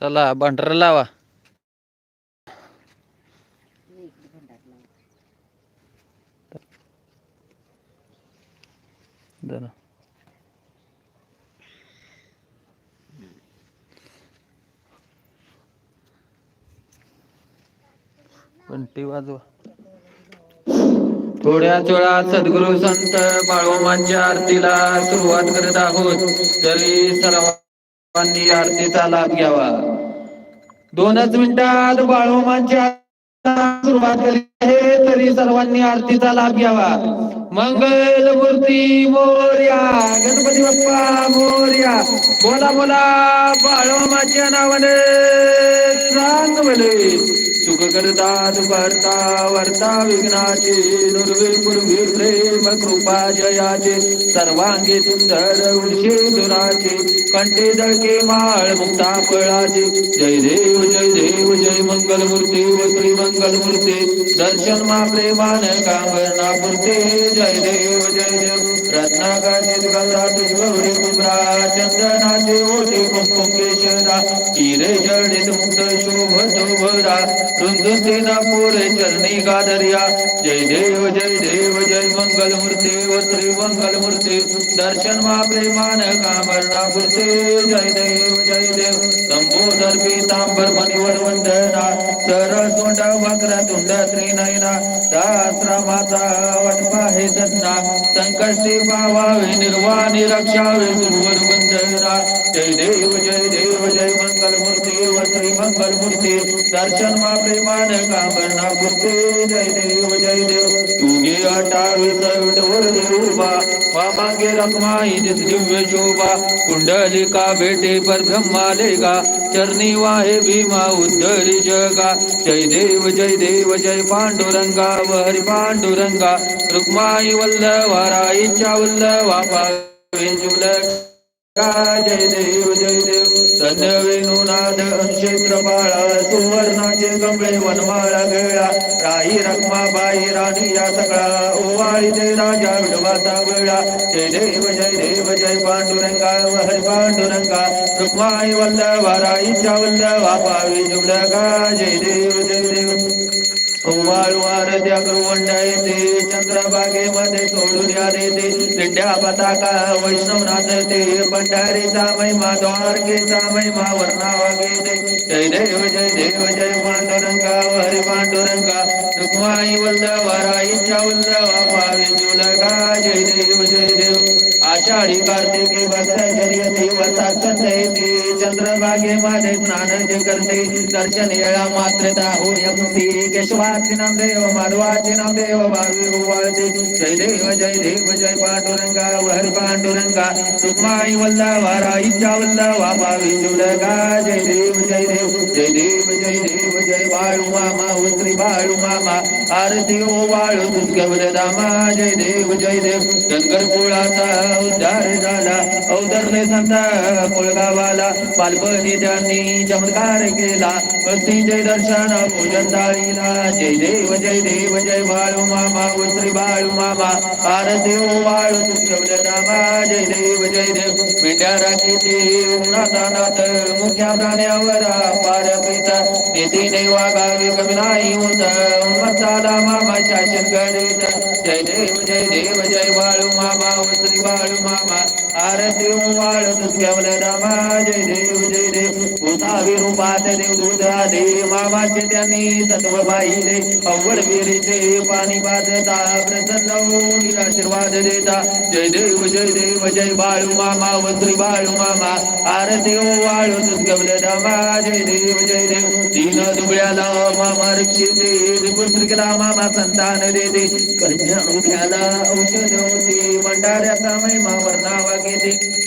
चला भंडारा लावा. जरा घंटी वाजवा. थोड्याच वेळात सद्गुरु संत बाळोमांच्या आरतीला सुरुवात करत आहोत. तरी सर्वांनी आरतीचा लाभ घ्यावा. दोनच मिनिटात बाळोमांच्या सुरुवात केली आहे तरी सर्वांनी आरतीचा लाभ घ्यावा. मंगल मूर्ती मोर्या गणपती बाप्पा मोर्या. बोला बोला बाळोमाच्या नावाने सांग सुख करता दुखरता वर्ता विघ्नाचे दुर्वे पूर्वी प्रेम कृपा जयाचे सर्वांगी सुंदर उडशे दुराचे कंठे दळके माळ मुक्ता फळाचे. जय देव जय देव जय मंगल मूर्ती व श्री मंगल मूर्ती दर्शन मा प्रेमान कामना पुरते जय देव जय देव रत्नाकाशित गौरा गौरी कुबरा चंदनाचे ओटे कुंकुम केशरा चिरे जडित मुक्त शोभतो भरा रुंदुते नापूर चरणी गादर्या. जय देव जय देव जय मंगल मूर्ती व श्री मंगल मूर्ती दर्शन मा प्रेमान कामना पुरते जय देव जय देव. संबोधर पीतांबर मणिवर वंदना. सरळ तोंड वक्र तुंड त्रिनयना. दाश्रमाचा वटपा हे सन्ना संकष्टी पावावे निर्वाणी रक्षावे सुरवर वंदना. जय देव जय जय मंगल मूर्ती व श्री मंगल मूर्ती दर्शन मा प्रेमान कामना पुरते जय देव जय देव. तुझे अटावी डोर देऊबा मागे रखमाई दिस दिव्य शोभा. कुंडलिका भेटे पर ब्रह्मालेगा चरणी वाहे भीमा उद्धरी जगा. जय देव जय देव जय पांडुरंगा व हरी पांडुरंगा. रुक्माई वल्लवा वल्लवाराईच्या वल्लवा पावे जय देव जय देव. धन्य वेणुनाद क्षेत्र बाळा सुवर्णाचे कमळे वनमाळा गेळा. राई रखमा बाई राणी या सगळा. ओवाळी ते राजा विडवाचा वेळा जय देव जय देव जय पांडुरंगा हरी पांडुरंगा. रुक्माई वल्लवा राईच्या वल्लवा पावी जुडगा जय देव जय देव. वाळवार त्या गुरुवंडा येते चंद्रबागेमध्ये सोडून या देते दिंड्या पताका वैष्णवनाथ ते भंडारीचा महिमा द्वारकेचा महिमा वर्णावा घेते जय देव जय देव जय पांडुरंगा हरी पांडुरंगा. रुक्माई वल्लवाराईच्या वल्लवा पावे जुलगा जय देव जय देव. आषाढी कार्तिके भक्तचर्यते वसात येते चंद्रभागेमध्ये स्नान जे करते, दर्शन येळा मात्र होय केशवाचे नाम देव माधवाचे नाम देव भावी वाळते जय देव जय देव जय पांडुरंगा, हर पांडुरंगा। सुखमाई वल्लभा राईच्या वल्लभा भावी जुलगा जय देव जय देव जय देव जय देव जय बाळू मामा। उत्री बाळू मामा आरती ओ बाळू तुझ्या दामा जय देव जय देव धनगर कुळाचा उद्धार झाला अवतरले संता कुळगावाला. बालपणी त्यांनी चमत्कार केला. भक्ती जय दर्शन पूजन थाळीला जय देव जय देव जय बाळू मामा श्री बाळू मामा. पारदेव ओ बाळू तुझ्या नामा. जय देव जय देव. मेंढ्या राखीची उन्हातानात मुख्या प्राण्यावर पार पिता नितीने वागावे कमी नाही होत. मसाला मामा शासन करीत जय देव जय देव जय बाळू मामा श्री बाळू मामा आरती ओ बाळू तुझ्या जय देव जय देव भूतावी रूपात देव दूध आले मामाचे त्यांनी तत्व पाहिले अव्वड विहिरीचे पाणी पाजता प्रसन्न होऊन आशीर्वाद देता. जय देव जय देव जय बाळू मामा वस्त्री बाळू मामा आरती ओ बाळू रामा जय देव जय देव तीन दुबळ्याला मामा रक्षिते पुस्तिकेला मामा संतान देते कन्या उभ्याला औषध होते भंडाऱ्याचा महिमा गेले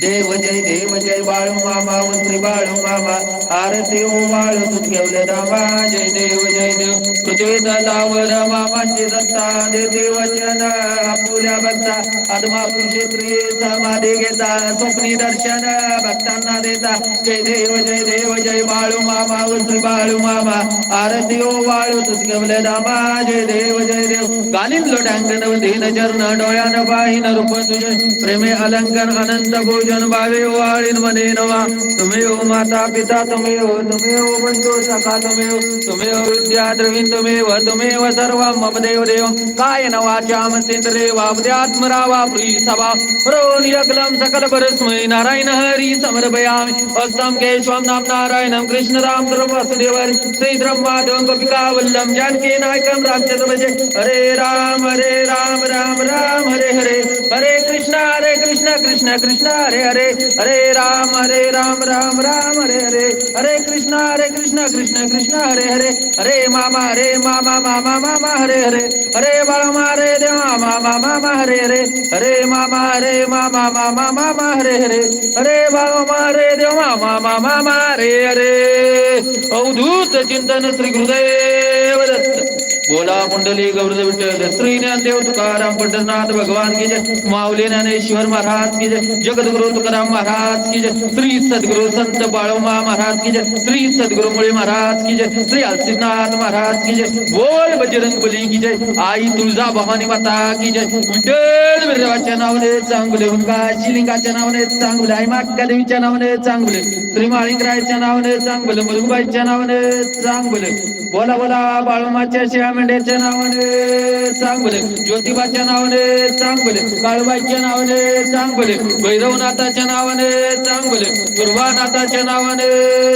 देव जय देव जय बाळू मामा मंत्री बाळू मामा आरती ओ बाळू तुझ्या रामा जय देव जय देव. पृथ्वी तलावर मामाची दत्ता देते वचन आपुल्या भक्ता. आत्मापूर क्षेत्री समाधी घेता स्वप्नी दर्शन भक्तांना देता. जय देव जय देव जय बाळू मामा मंत्री बाळू मामा आरती ओ बाळू तुझ्या रामा जय देव जय देव. गालिन लोटांकन दीन चरण डोळ्यानं पाहिन रूप तुझे. प्रेमे अलंकर अनंत बोल जन पूजन भावे वाळीन मने नवा. तुम्ही तुमेव माता पिता तुम्ही हो तुम्ही तुमेव बंधू सखा तुम्ही हो तुम्ही तुमेव विद्या द्रविण तुम्ही व सर्व मम देव. देव काय नवाच्याम सेंद्रे वावद्यात्मरा प्री सभा. प्रोनियकलम सकल परस्मै नारायण हरी समर्पयामि. हस्तं केशवं नाम नारायणं कृष्ण राम वासुदेव श्री ब्रह्मादं गोपिका वल्लम जानकी नायकं रामचंद्र भजे हरे राम हरे राम राम राम हरे हरे. हरे कृष्ण हरे कृष्ण कृष्ण कृष्ण हरे हरे हरे हरे राम हरे राम राम राम हरे हरे हरे कृष्ण हरे कृष्ण कृष्ण कृष्ण हरे हरे हरे मामा हरे मामा मामा मामा हरे हरे हरे बाळमा हरे देवा मामा मामा हरे हरे हरे मामा हरे मामा मामा मामा हरे हरे हरे बाळमा हरे देवा मामा मामा हरे हरे अवधूत चिंतन श्री गुरुदेव दत्त बोला कुंडली गौरव विठ्ठल श्री ज्ञानदेव तुकाराम पंढरनाथ भगवान की जय. माऊली ज्ञानेश्वर महाराज की जय. जगद्गुरु तुकाराम महाराज की जय. श्री सद्गुरु संत बाळोमा महाराज की जय. श्री सद्गुरु मुळे महाराज की जय. श्री अलसिनाथ महाराज की जय. बोल बजरंग बली की जय. आई तुळजा भवानी माता की जय. विठ्ठल विरवाच्या नावाने चांगले हुंगा शिलिंगाच्या नावाने चांगले आई माक्का देवीच्या नावाने चांगले श्री माळिंगरायच्या नावाने चांगले मुलगुबाईच्या नावाने चांगले. बोला बोला बाळोमाच्या श्याम मेंढ्याच्या नावाने चांगले ज्योतिबाच्या नावाने चांगले काळबाईच्या नावाने चांगले भैरवनाथाच्या नावाने चांगले दुर्वानाथाच्या नावाने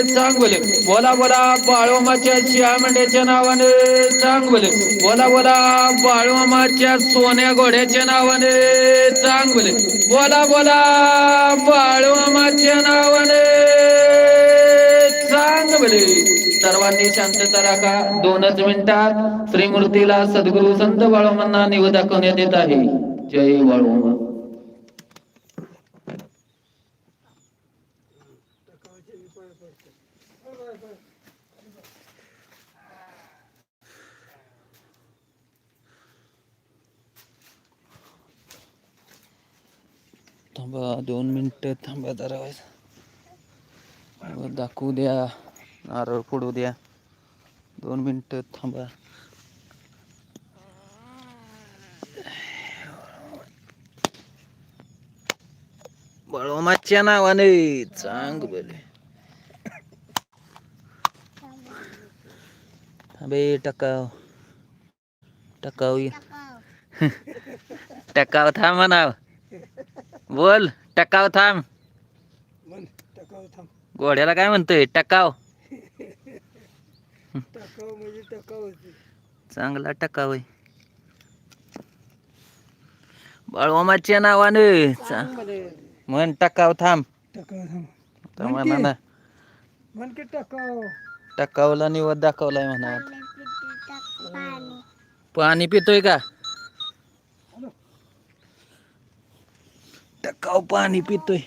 चांगले बोला बोला बाळोमाच्या श्यामेंढ्याच्या नावाने चांगले बोला बोला बाळोमाच्या सोन्या घोड्याच्या नावाने चांगले बोला बोला बाळोमाच्या नावाने चांगले सर्वांनी शांतता राखा दोनच मिनिटात श्रीमूर्तीला सद्गुरु संत बाळोमांना निव दाखवण्यात येत आहे. जय बाळोमा थांबा दोन मिनिटं थांबा जरा. दाखवू द्या. नारळ फोडू द्या दोन मिनिटं थांबा. बळोमाच्या नावाने चांग बोले थांबे टकाव. टकाव. टकाव थांब म्हणाव. बोल टकाव थांब. मन टकाव थांब. घोड्याला काय म्हणतोय? टकाव. टकाव म्हणजे टकाव होती. चांगला टकाव आहे. बाळवामाच्या नावानं चा- म्हण टकाव थांब. टकाव थांब. तर म्हणा ना. मन की टकाव टकावला निवड दाखवलाय म्हणा पाणी पितोय का? टकाव पाणी पितोय.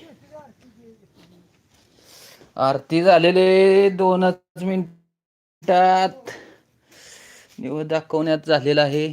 आरती झालेले दोनच मिनिटात निवड दाखवण्यात झालेला आहे.